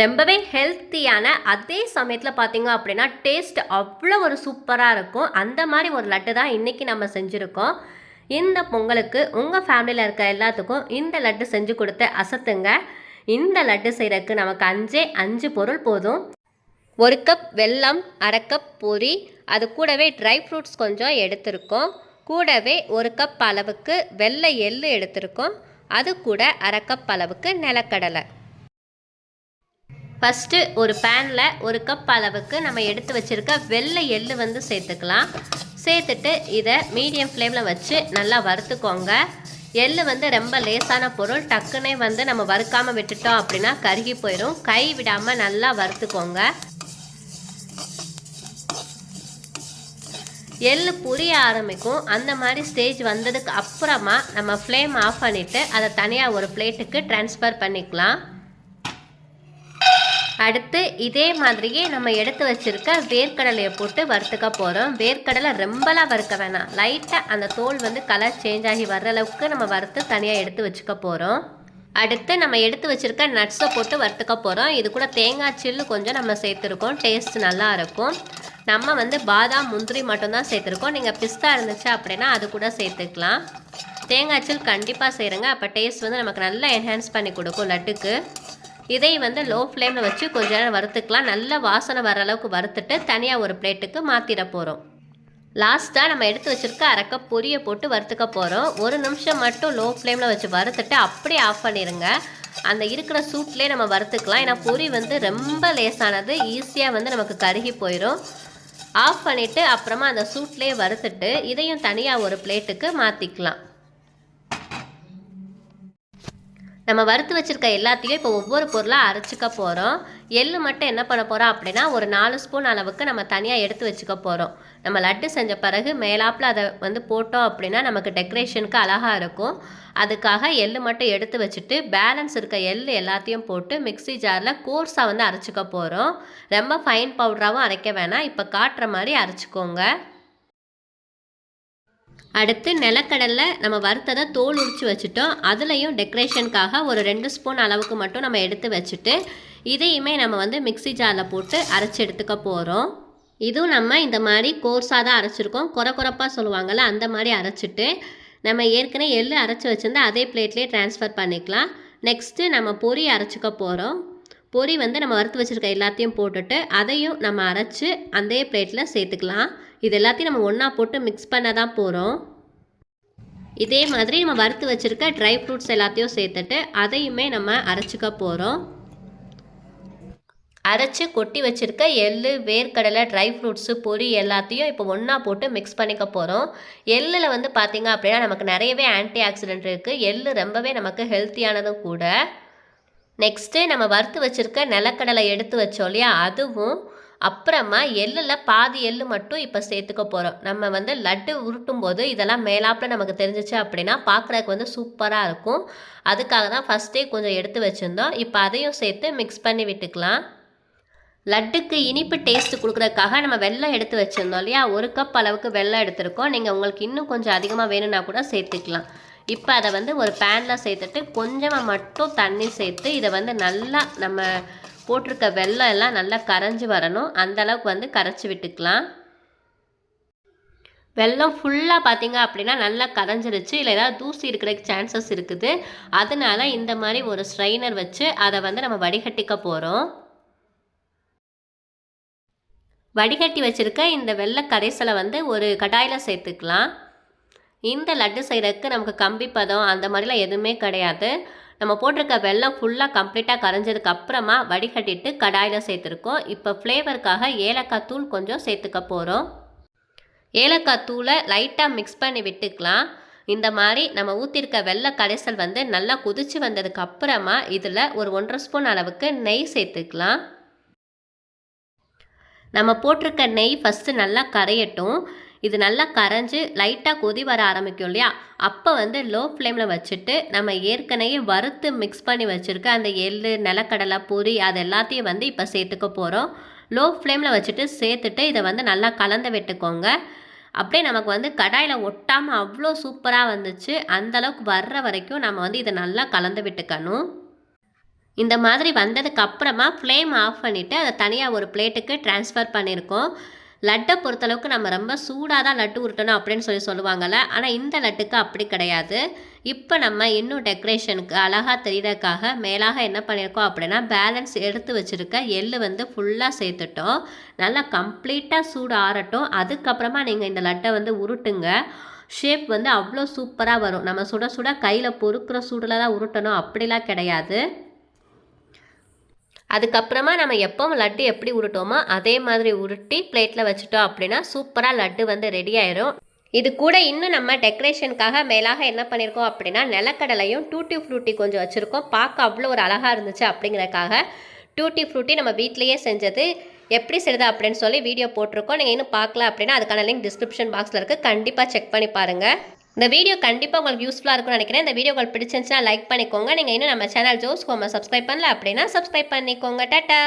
ரொம்பவே ஹெல்த்தியான அதே சமயத்தில் பார்த்தீங்க அப்படின்னா டேஸ்ட் அவ்வளோ ஒரு சூப்பராக இருக்கும். அந்த மாதிரி ஒரு லட்டு தான் இன்றைக்கி நம்ம செஞ்சுருக்கோம். இந்த பொங்கலுக்கு உங்கள் ஃபேமிலியில் இருக்க எல்லாத்துக்கும் இந்த லட்டு செஞ்சு கொடுத்து அசத்துங்க. இந்த லட்டு செய்கிறதுக்கு நமக்கு அஞ்சே அஞ்சு பொருள் போதும். ஒரு கப் வெல்லம் அரை கப் பொரி அது கூடவே ட்ரை ஃப்ரூட்ஸ் கொஞ்சம் எடுத்திருக்கோம். கூடவே ஒரு கப் அளவுக்கு வெள்ளை எள்ளு எடுத்திருக்கோம். அது கூட அரை கப் அளவுக்கு நிலக்கடலை. ஃபஸ்ட்டு ஒரு பேனில் ஒரு கப் அளவுக்கு நம்ம எடுத்து வச்சுருக்க வெள்ளை எள்ளு வந்து சேர்த்துக்கலாம். சேர்த்துட்டு இதை மீடியம் ஃப்ளேமில் வச்சு நல்லா வறுத்துக்கோங்க. எள்ளு வந்து ரொம்ப லேசான பொருள். டக்குன்னே வந்து நம்ம வறுக்காமல் விட்டுட்டோம் அப்படின்னா கருகி போயிடும் கை விடாமல் நல்லா வறுத்துக்கோங்க. எள்ளு புரிய ஆரம்பிக்கும். அந்த மாதிரி ஸ்டேஜ் வந்ததுக்கு அப்புறமா நம்ம ஃப்ளேம் ஆஃப் பண்ணிவிட்டு அதை தனியாக ஒரு பிளேட்டுக்கு ட்ரான்ஸ்ஃபர் பண்ணிக்கலாம். அடுத்து இதே மாதிரியே நம்ம எடுத்து வச்சிருக்க வேர்க்கடலையை போட்டு வறுத்துக்க போகிறோம் வேர்க்கடலை ரொம்பலாம் வறுக்க வேணாம். லைட்டாக அந்த தோல் வந்து கலர் சேஞ்ச் ஆகி வர்ற அளவுக்கு நம்ம வறுத்து தனியாக எடுத்து வச்சுக்க போகிறோம் அடுத்து நம்ம எடுத்து வச்சிருக்க நட்ஸை போட்டு வறுத்துக்க போகிறோம் இது கூட தேங்காய் சில்லு கொஞ்சம் நம்ம சேர்த்துருக்கோம். டேஸ்ட் நல்லா இருக்கும். நம்ம வந்து பாதாம் முந்திரி மட்டும்தான் சேர்த்துருக்கோம். நீங்கள் பிஸ்தா இருந்துச்சு அப்படின்னா அது கூட சேர்த்துக்கலாம். தேங்காய் சில் கண்டிப்பாக செய்கிறங்க அப்போ டேஸ்ட் வந்து நமக்கு நல்லா என்ஹான்ஸ் பண்ணி கொடுக்கும் லட்டுக்கு. இதை வந்து லோ ஃப்ளேமில் வச்சு கொஞ்ச நேரம் வறுத்துக்கலாம். நல்ல வாசனை வர அளவுக்கு வறுத்துட்டு தனியாக ஒரு பிளேட்டுக்கு மாற்றிட போகிறோம் லாஸ்ட்டாக நம்ம எடுத்து வச்சுருக்க அரைக்க பொரியை போட்டு வறுத்துக்க போகிறோம் ஒரு நிமிஷம் மட்டும் லோ ஃப்ளேமில் வச்சு வறுத்துட்டு அப்படியே ஆஃப் பண்ணிடுங்க அந்த இருக்கிற சூட்லேயே நம்ம வறுத்துக்கலாம். ஏன்னா பொரி வந்து ரொம்ப லேசானது. ஈஸியாக வந்து நமக்கு கருகி போயிடும் ஆஃப் பண்ணிவிட்டு அப்புறமா அந்த சூட்லேயே வறுத்துட்டு இதையும் தனியாக ஒரு பிளேட்டுக்கு மாற்றிக்கலாம் நம்ம வறுத்து வச்சுருக்க எல்லாத்தையும் இப்போ ஒவ்வொரு பொருளாக அரைச்சிக்க போகிறோம் எள் மட்டும் என்ன பண்ண போகிறோம் அப்படின்னா ஒரு நாலு ஸ்பூன் அளவுக்கு நம்ம தனியாக எடுத்து வச்சுக்க போகிறோம் நம்ம லட்டு செஞ்ச பிறகு மேலாப்பில் அதை வந்து போட்டோம் அப்படின்னா நமக்கு டெக்கரேஷனுக்கு அழகாக இருக்கும். அதுக்காக எள்ளு மட்டும் எடுத்து வச்சுட்டு பேலன்ஸ் இருக்க எள் எல்லாத்தையும் போட்டு மிக்ஸி ஜாரில் கோர்ஸாக வந்து அரைச்சிக்க போகிறோம் ரொம்ப ஃபைன் பவுடராகவும் அரைக்க வேணாம். இப்போ காட்டுற மாதிரி அரைச்சிக்கோங்க. அடுத்து நிலக்கடலை நம்ம வறுத்ததை தோல் உரிச்சு வச்சுட்டோம். அதுலேயும் டெக்கரேஷனுக்காக ஒரு ரெண்டு ஸ்பூன் அளவுக்கு மட்டும் நம்ம எடுத்து வச்சுட்டு இதையுமே நம்ம வந்து மிக்ஸி ஜாரில் போட்டு அரைச்சி எடுத்துக்க போகிறோம் இதுவும் நம்ம இந்த மாதிரி கோர்ஸாக தான் அரைச்சிருக்கோம். குறை குறைப்பாக சொல்லுவாங்கள்ல அந்த மாதிரி அரைச்சிட்டு நம்ம ஏற்கனவே எள்ளு அரைச்சி வச்சுருந்தா அதே பிளேட்லேயே ட்ரான்ஸ்ஃபர் பண்ணிக்கலாம். நெக்ஸ்ட்டு நம்ம பொரி அரைச்சிக்க போகிறோம் பொரி வந்து நம்ம வறுத்து வச்சுருக்க எல்லாத்தையும் போட்டுட்டு அதையும் நம்ம அரைச்சி அதே பிளேட்டில் சேர்த்துக்கலாம். இது எல்லாத்தையும் நம்ம ஒன்றா போட்டு மிக்ஸ் பண்ண தான் போகிறோம் இதே மாதிரி நம்ம வறுத்து வச்சுருக்க ட்ரை ஃப்ரூட்ஸ் எல்லாத்தையும் சேர்த்துட்டு அதையுமே நம்ம அரைச்சிக்க போகிறோம் அரைச்சி கொட்டி வச்சுருக்க எள்ளு வேர்க்கடலை ட்ரை ஃப்ரூட்ஸு பொரி எல்லாத்தையும் இப்போ ஒன்றா போட்டு மிக்ஸ் பண்ணிக்க போகிறோம் எள்ளில் வந்து பார்த்திங்க அப்படின்னா நமக்கு நிறையவே ஆன்டி ஆக்சிடென்ட் இருக்குது எள்ளு ரொம்பவே நமக்கு ஹெல்த்தியானதும் கூட. நெக்ஸ்ட்டு நம்ம வறுத்து வச்சுருக்க நிலக்கடலை எடுத்து வச்சோம் இல்லையா? அதுவும் அப்புறமா எள்ளில் பாதி எள்ளு மட்டும் இப்போ சேர்த்துக்க போகிறோம் நம்ம வந்து லட்டு உருட்டும் போது இதெல்லாம் மேலாப்பில் நமக்கு தெரிஞ்சிச்சு அப்படின்னா பார்க்குறதுக்கு வந்து சூப்பராக இருக்கும். அதுக்காக தான் ஃபஸ்ட்டே கொஞ்சம் எடுத்து வச்சுருந்தோம். இப்போ அதையும் சேர்த்து மிக்ஸ் பண்ணி விட்டுக்கலாம். லட்டுக்கு இனிப்பு டேஸ்ட் கொடுக்குறதுக்காக நம்ம வெள்ளம் எடுத்து வச்சுருந்தோம் இல்லையா? ஒரு கப் அளவுக்கு வெள்ளம் எடுத்திருக்கோம். நீங்கள் உங்களுக்கு இன்னும் கொஞ்சம் அதிகமாக வேணும்னா கூட சேர்த்துக்கலாம். இப்போ அதை வந்து ஒரு பேனில் சேர்த்துட்டு கொஞ்சமாக மட்டும் தண்ணி சேர்த்து இதை வந்து நல்லா நம்ம போட்டிருக்க வெள்ளம் எல்லாம் நல்லா கரைஞ்சி வரணும். அந்தளவுக்கு வந்து கரைச்சி விட்டுக்கலாம். வெள்ளம் ஃபுல்லாக பார்த்தீங்க அப்படின்னா நல்லா கரைஞ்சிருச்சு. இல்லை ஏதாவது தூசி இருக்கிறதுக்கு சான்சஸ் இருக்குது. அதனால இந்த மாதிரி ஒரு ஸ்ட்ரைனர் வச்சு அதை வந்து நம்ம வடிகட்டிக்க போகிறோம் வடிகட்டி வச்சுருக்க இந்த வெள்ளை கரைசலை வந்து ஒரு கடாயில் சேர்த்துக்கலாம். இந்த லட்டு செய்கிறதுக்கு நமக்கு கம்பி பதம் அந்த மாதிரிலாம் எதுவுமே கிடையாது. நம்ம போட்டிருக்க வெள்ளம் ஃபுல்லாக கம்ப்ளீட்டாக கரைஞ்சதுக்கு அப்புறமா வடிகட்டிட்டு கடாயில் சேர்த்துருக்கோம். இப்போ ஃப்ளேவருக்காக ஏலக்காய் தூள் கொஞ்சம் சேர்த்துக்க போகிறோம் ஏலக்காய் தூளை லைட்டாக மிக்ஸ் பண்ணி விட்டுக்கலாம். இந்த மாதிரி நம்ம ஊற்றிருக்க வெள்ளை கரைசல் வந்து நல்லா குதித்து வந்ததுக்கு அப்புறமா இதில் ஒரு ஒன்றரை ஸ்பூன் அளவுக்கு நெய் சேர்த்துக்கலாம். நம்ம போட்டிருக்க நெய் ஃபஸ்ட்டு நல்லா கரையட்டும். இது நல்லா கரைஞ்சி லைட்டாக கொதி வர ஆரம்பிக்கும் இல்லையா? அப்போ வந்து லோ ஃப்ளேமில் வச்சுட்டு நம்ம ஏற்கனவே வறுத்து மிக்ஸ் பண்ணி வச்சுருக்க அந்த எள்ளு நிலக்கடலை பூரி அது எல்லாத்தையும் வந்து இப்போ சேர்த்துக்க போகிறோம் லோ ஃப்ளேமில் வச்சுட்டு சேர்த்துட்டு இதை வந்து நல்லா கலந்து விட்டுக்கோங்க. அப்படியே நமக்கு வந்து கடாயில் ஒட்டாமல் அவ்வளோ சூப்பராக வந்துச்சு. அந்தளவுக்கு வர்ற வரைக்கும் நம்ம வந்து இதை நல்லா கலந்து விட்டுக்கணும். இந்த மாதிரி வந்ததுக்கு அப்புறமா ஃப்ளேம் ஆஃப் பண்ணிவிட்டு அதை தனியாக ஒரு பிளேட்டுக்கு ட்ரான்ஸ்ஃபர் பண்ணியிருக்கோம் லட்டை பொறுத்தளவுக்கு நம்ம ரொம்ப சூடாக தான் லட்டு உருட்டணும் அப்படின்னு சொல்லி சொல்லுவாங்கள்ல ஆனால் இந்த லட்டுக்கு அப்படி கிடையாது. இப்போ நம்ம இன்னும் டெக்கரேஷனுக்கு அழகாக தெரியறதுக்காக மேலாக என்ன பண்ணியிருக்கோம் அப்படின்னா பேலன்ஸ் எடுத்து வச்சுருக்க எள்ளு வந்து ஃபுல்லாக சேர்த்துட்டோம். நல்லா கம்ப்ளீட்டாக சூடு ஆறட்டும். அதுக்கப்புறமா நீங்கள் இந்த லட்டை வந்து உருட்டுங்க. ஷேப் வந்து அவ்வளோ சூப்பராக வரும். நம்ம சுட சுட கையில் பொறுக்கிற சூடில் தான் உருட்டணும். அப்படிலாம் கிடையாது. அதுக்கப்புறமா நம்ம எப்போ லட்டு எப்படி உருட்டோமோ அதே மாதிரி உருட்டி பிளேட்டில் வச்சுட்டோம் அப்படின்னா சூப்பராக லட்டு வந்து ரெடி ஆயிரும். இது கூட இன்னும் நம்ம டெக்கரேஷனுக்காக மேலாக என்ன பண்ணியிருக்கோம் அப்படின்னா நிலக்கடலையும் டூட்டி ஃப்ரூட்டி கொஞ்சம் வச்சுருக்கோம். பார்க்க அவ்வளோ ஒரு அழகாக இருந்துச்சு அப்படிங்கிறக்காக டூட்டி ஃப்ரூட்டி நம்ம வீட்லேயே செஞ்சது. எப்படி செய்யுது அப்படின்னு சொல்லி வீடியோ போட்டிருக்கோம். நீங்கள் இன்னும் பார்க்கல அப்படின்னா அதுக்கான லிங்க் டிஸ்கிரிப்ஷன் பாக்ஸில் இருக்குது கண்டிப்பாக செக் பண்ணி பாருங்கள் இந்த வீடியோ கண்டிப்பாக உங்களுக்கு யூஸ்ஃபுல்லாக இருக்கும்னு நினைக்கிறேன். இந்த வீடியோ உங்களுக்கு பிடிச்சிருந்துச்சுன்னா லைக் பண்ணிக்கோங்க. நீங்கள் இன்னும் நம்ம சேனல் ஜோஸ் ஹோமை சப்ஸ்கிரைப் பண்ணல அப்படின்னா சப்ஸ்கிரைப் பண்ணிக்கோங்க. டாட்டா!